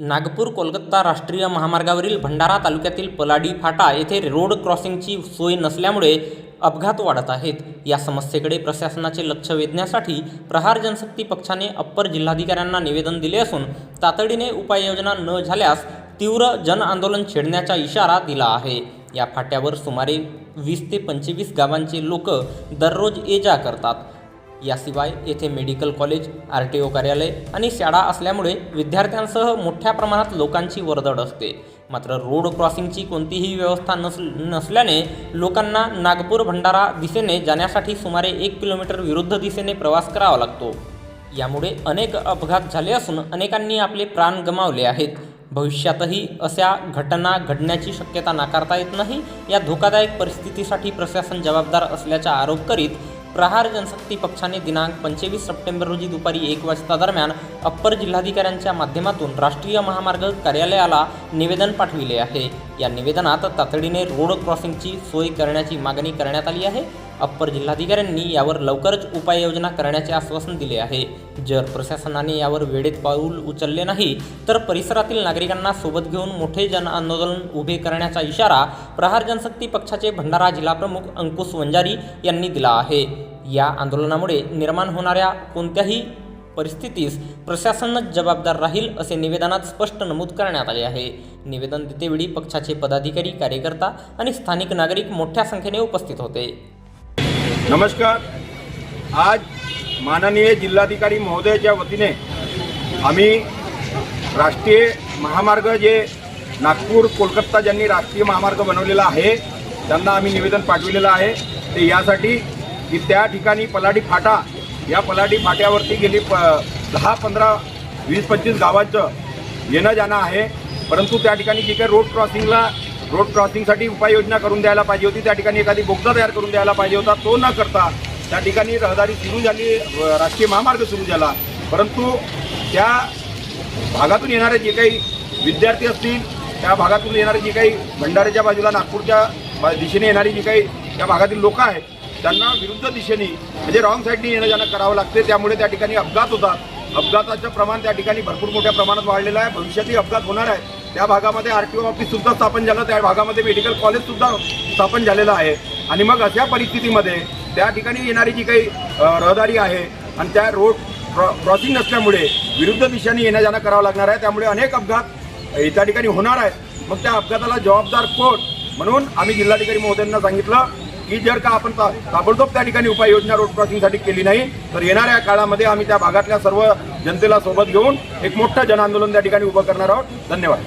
नागपूर कोलकाता राष्ट्रीय महामार्गावरील भंडारा तालुक्यातील पलाडी फाटा येथे रोड क्रॉसिंगची सोय नसल्यामुळे अपघात वाढत आहेत. या समस्येकडे प्रशासनाचे लक्ष वेधण्यासाठी प्रहार जनशक्ती पक्षाने अप्पर जिल्हाधिकाऱ्यांना निवेदन दिले असून तातडीने उपाययोजना न झाल्यास तीव्र जनआंदोलन छेडण्याचा इशारा दिला आहे. या फाट्यावर सुमारे वीस ते पंचवीस गावांचे लोक दररोज ये जा करतात. याशिवाय येथे medical college R T O कार्यालय आणि शाळा असल्यामुळे विद्यार्थ्यांसह मोठ्या प्रमाणात लोकांची वर्दळ असते. मात्र रोड क्रॉसिंगची कोणतीही व्यवस्था नस नसल्याने लोकांना नागपूर भंडारा दिशेने जाण्यासाठी सुमारे एक किलोमीटर विरुद्ध दिशेने प्रवास करावा लागतो. यामुळे अनेक अपघात झाले असून अनेकांनी आपले प्राण गमावले आहेत. भविष्यातही अशा घटना घडण्याची शक्यता नाकारता येत नाही. या धोकादायक परिस्थितीसाठी प्रशासन जबाबदार असल्याचा आरोप करीत प्रहार जनशक्ती पक्षाने दिनांक पंचवीस सप्टेंबर रोजी दुपारी एक वाजता दरम्यान अप्पर जिल्हाधिकाऱ्यांच्या माध्यमातून राष्ट्रीय महामार्ग कार्यालयाला निवेदन पाठविले आहे. या निवेदनात तातडीने रोड क्रॉसिंगची सोय करण्याची मागणी करण्यात आली आहे. अप्पर जिल्हाधिकाऱ्यांनी यावर लवकरच उपाययोजना करण्याचे आश्वासन दिले आहे. जर प्रशासनाने यावर वेळेत पाऊल उचलले नाही तर परिसरातील नागरिकांना सोबत घेऊन मोठे जन आंदोलन उभे करण्याचा इशारा प्रहार जनशक्ती पक्षाचे भंडारा जिल्हाप्रमुख अंकुश वंजारी यांनी दिला आहे. या आंदोलनामुळे निर्माण होणाऱ्या कोणत्याही परिस्थितीस प्रशासनच जबाबदार राहील असे निवेदनात स्पष्ट नमूद करण्यात आले आहे. निवेदन देतेवेळी पक्षाचे पदाधिकारी कार्यकर्ता आणि स्थानिक नागरिक मोठ्या संख्येने उपस्थित होते. नमस्कार. आज माननीय जिल्हाधिकारी महोदयाच्या वतीने आम्ही राष्ट्रीय महामार्ग जे नागपूर कोलकाता ज्यांनी राष्ट्रीय महामार्ग बनवलेला आहे त्यांना आम्ही निवेदन पाठविलेलं आहे. ते यासाठी की त्या ठिकाणी पलाडी फाटा या पलाडी फाट्यावरती गेली प दहा पंधरा वीस पंचवीस गावांचं येणं जाणं आहे. परंतु त्या ठिकाणी जी काही रोड क्रॉसिंगला रोड क्रॉसिंगसाठी उपाययोजना करून द्यायला पाहिजे होती. त्या ठिकाणी एखादी बोगदा तयार करून द्यायला पाहिजे होता. तो न करता त्या ठिकाणी रहदारी सुरू झाली राष्ट्रीय महामार्ग सुरू झाला. परंतु त्या भागातून येणारे जे काही विद्यार्थी असतील त्या भागातून येणारे जी काही भंडाऱ्याच्या बाजूला नागपूरच्या दिशेने येणारी जी काही त्या भागातील लोकं आहेत त्यांना विरुद्ध दिशेने म्हणजे रॉंग साईडने येणं ज्यांना करावं लागते. त्यामुळे त्या ठिकाणी अपघात होतात. अपघाताचं प्रमाण त्या ठिकाणी भरपूर मोठ्या प्रमाणात वाढलेलं आहे. भविष्यातही अपघात होणार आहे. त्या भागामध्ये आर टी ओ ऑफिस सुद्धा स्थापन झालं. त्या भागामध्ये मेडिकल कॉलेज सुद्धा स्थापन झालेलं आहे. आणि मग अशा परिस्थितीमध्ये त्या ठिकाणी येणारी जी काही रहदारी आहे आणि त्या रोड क्रॉसिंग नसल्यामुळे विरुद्ध दिशेने येण्या जाणं करावं लागणार आहे. त्यामुळे अनेक अपघात त्या ठिकाणी होणार आहेत. मग त्या अपघाताला जबाबदार कोण? म्हणून आम्ही जिल्हाधिकारी महोदयांना सांगितलं की जर का आपण ता- ताबडतोब त्या ठिकाणी उपाययोजना रोड क्रॉसिंगसाठी केली नाही तर येणाऱ्या काळामध्ये आम्ही त्या भागातल्या सर्व जनतेला सोबत घेऊन एक मोठं जनआंदोलन त्या ठिकाणी उभं करणार आहोत. धन्यवाद.